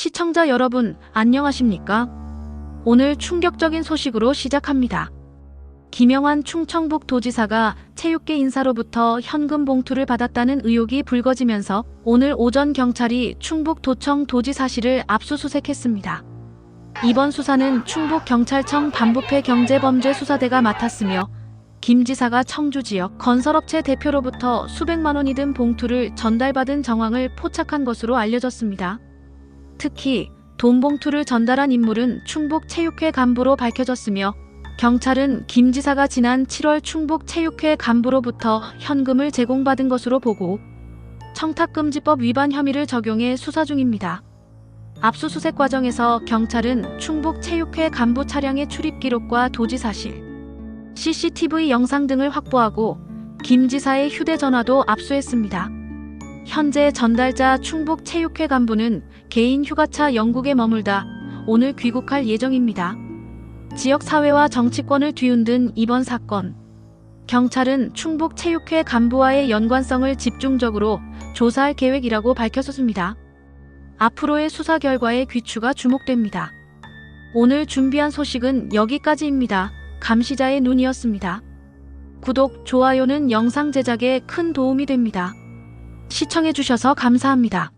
시청자 여러분, 안녕하십니까? 오늘 충격적인 소식으로 시작합니다. 김영환 충청북 도지사가 체육계 인사로부터 현금 봉투를 받았다는 의혹이 불거지면서 오늘 오전 경찰이 충북도청 도지사실을 압수수색했습니다. 이번 수사는 충북경찰청 반부패 경제범죄수사대가 맡았으며 김 지사가 청주 지역 건설업체 대표로부터 수백만 원이 든 봉투를 전달받은 정황을 포착한 것으로 알려졌습니다. 특히 돈 봉투를 전달한 인물은 충북체육회 간부로 밝혀졌으며 경찰은 김 지사가 지난 7월 충북체육회 간부로부터 현금을 제공받은 것으로 보고 청탁금지법 위반 혐의를 적용해 수사 중입니다. 압수수색 과정에서 경찰은 충북체육회 간부 차량의 출입 기록과 도지 사실, CCTV 영상 등을 확보하고 김 지사의 휴대전화도 압수했습니다. 현재 전달자 충북 체육회 간부는 개인 휴가차 영국에 머물다 오늘 귀국할 예정입니다. 지역 사회와 정치권을 뒤흔든 이번 사건. 경찰은 충북 체육회 간부와의 연관성을 집중적으로 조사할 계획이라고 밝혔습니다. 앞으로의 수사 결과에 귀추가 주목됩니다. 오늘 준비한 소식은 여기까지입니다. 감시자의 눈이었습니다. 구독, 좋아요는 영상 제작에 큰 도움이 됩니다. 시청해주셔서 감사합니다.